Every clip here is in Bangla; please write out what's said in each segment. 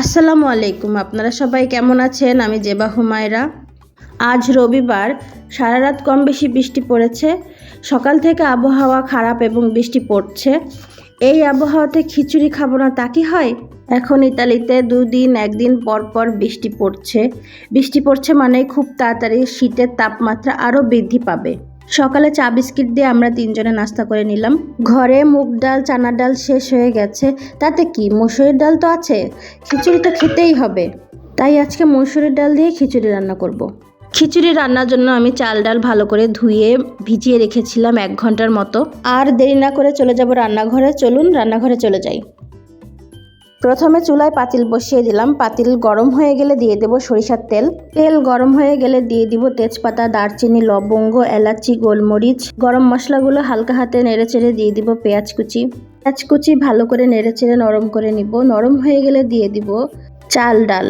আসসালামু আলাইকুম, আপনারা সবাই কেমন আছেন? আমি জেবা হুমায়রা। আজ রবিবার, সারা রাত কম বেশি বৃষ্টি পড়েছে। সকাল থেকে আবহাওয়া খারাপ এবং বৃষ্টি পড়ছে। এই আবহাওয়াতে খিচুড়ি খাব না তা কি হয়? এখন ইতালিতে দুদিন, একদিন পর পর বৃষ্টি পড়ছে। বৃষ্টি পড়ছে মানে খুব তাড়াতাড়ি শীতের তাপমাত্রা আরও বৃদ্ধি পাবে। সকালে চা বিস্কিট দিয়ে আমরা তিনজনে নাস্তা করে নিলাম। ঘরে মুগ ডাল, চানার ডাল শেষ হয়ে গেছে। তাতে কি? মসুরের ডাল তো আছে। খিচুড়ি তো খেতেই হবে। তাই আজকে মসুরের ডাল দিয়ে খিচুড়ি রান্না করব। খিচুড়ি রান্নার জন্য আমি চাল ডাল ভালো করে ধুয়ে ভিজিয়ে রেখেছিলাম এক ঘণ্টার মতো। আর দেরি না করে চলে যাব রান্নাঘরে। চলুন রান্নাঘরে চলে যাই। প্রথমে চুলায় পাতিল বসিয়ে দিলাম। পাতিল গরম হয়ে গেলে দিয়ে দেব সরিষার তেল। তেল গরম হয়ে গেলে দিয়ে দিব তেজপাতা, দারচিনি, লবঙ্গ, এলাচি, গোলমরিচ। গরম মশলাগুলো হালকা হাতে নেড়ে চেড়ে দিয়ে দিব পেঁয়াজ কুচি। পেঁয়াজ কুচি ভালো করে নেড়ে চেড়ে নরম করে নিব। নরম হয়ে গেলে দিয়ে দিব চাল ডাল।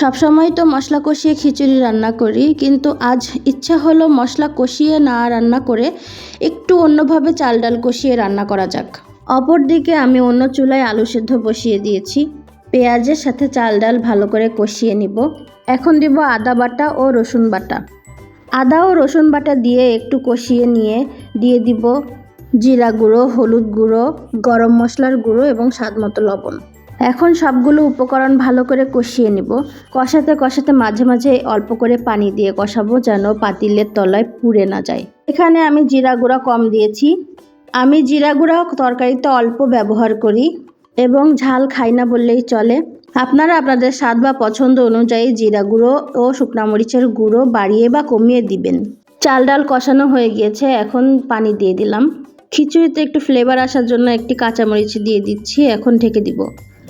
সবসময় তো মশলা কষিয়ে খিচুড়ি রান্না করি, কিন্তু আজ ইচ্ছা হলো মশলা কষিয়ে না রান্না করে একটু অন্যভাবে চাল ডাল কষিয়ে রান্না করা যাক। অপরদিকে আমি অন্য চুলায় আলু সেদ্ধ বসিয়ে দিয়েছি। পেঁয়াজের সাথে চাল ডাল ভালো করে কষিয়ে নিব। এখন দিব আদা বাটা ও রসুন বাটা। আদা ও রসুন বাটা দিয়ে একটু কষিয়ে নিয়ে দিয়ে দিব জিরা গুঁড়ো, হলুদ গুঁড়ো, গরম মশলার গুঁড়ো এবং স্বাদ মতো লবণ। এখন সবগুলো উপকরণ ভালো করে কষিয়ে নিব। কষাতে কষাতে মাঝে মাঝে অল্প করে পানি দিয়ে কষাবো যেন পাতিলের তলায় পুড়ে না যায়। এখানে আমি জিরা গুঁড়া কম দিয়েছি। আমি জিরা গুঁড়া তরকারিতে অল্প ব্যবহার করি এবং ঝাল খাই না বললেই চলে। আপনারা আপনাদের স্বাদ বা পছন্দ অনুযায়ী জিরা গুঁড়ো ও শুকনা মরিচের গুঁড়ো বাড়িয়ে বা কমিয়ে দিবেন। চাল ডাল কষানো হয়ে গিয়েছে, এখন পানি দিয়ে দিলাম। খিচুড়িতে একটু ফ্লেভার আসার জন্য একটি কাঁচামরিচ দিয়ে দিচ্ছি, এখন ঢেকে দিব।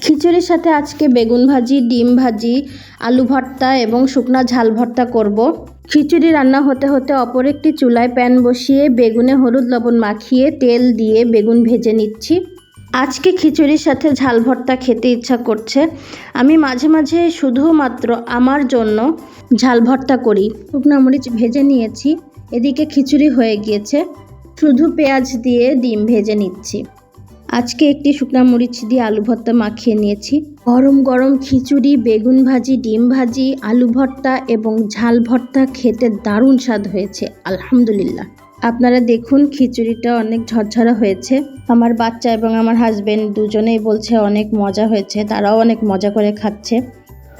খিচুড়ির সাথে আজকে বেগুন ভাজি, ডিম ভাজি, আলু ভর্তা এবং শুকনা ঝাল ভর্তা করব। খিচুড়ি রান্না হতে হতে অপর একটি চুলায় প্যান বসিয়ে বেগুনে হলুদ লবণ মাখিয়ে তেল দিয়ে বেগুন ভেজে নিচ্ছি। আজকে খিচুড়ির সাথে ঝাল ভর্তা খেতে ইচ্ছা করছে। আমি মাঝে মাঝে শুধুমাত্র আমার জন্য ঝাল ভর্তা করি। শুকনো মরিচ ভেজে নিয়েছি, এদিকে খিচুড়ি হয়ে গিয়েছে। শুধু পেঁয়াজ দিয়ে ডিম ভেজে নিচ্ছি। আজকে একটি শুকনা মরিচ দিয়ে আলু ভর্তা মাখিয়ে নিয়েছি। গরম গরম খিচুড়ি, বেগুন ভাজি, ডিম ভাজি, আলু ভর্তা এবং ঝাল ভর্তা খেতে দারুণ স্বাদ হয়েছে, আলহামদুলিল্লাহ। আপনারা দেখুন খিচুড়িটা অনেক ঝরঝরা হয়েছে। আমার বাচ্চা এবং আমার হাজবেন্ড দুজনেই বলছে অনেক মজা হয়েছে, তারাও অনেক মজা করে খাচ্ছে।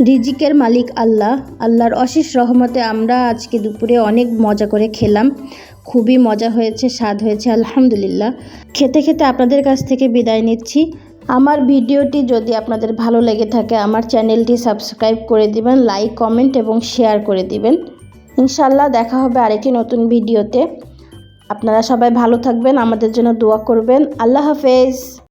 রিজিকের মালিক আল্লাহ। আল্লাহর অশেষ রহমতে আমরা আজকে দুপুরে অনেক মজা করে খেলাম। খুবই মজা হয়েছে, স্বাদ হয়েছে, আলহামদুলিল্লাহ। খেতে খেতে আপনাদের কাছ থেকে বিদায় নিচ্ছি। আমার ভিডিওটি যদি আপনাদের ভালো লেগে থাকে, আমার চ্যানেলটি সাবস্ক্রাইব করে দিবেন, লাইক, কমেন্ট এবং শেয়ার করে দিবেন। ইনশাল্লাহ দেখা হবে আরেকটি নতুন ভিডিওতে। আপনারা সবাই ভালো থাকবেন, আমাদের জন্য দোয়া করবেন। আল্লাহ হাফেজ।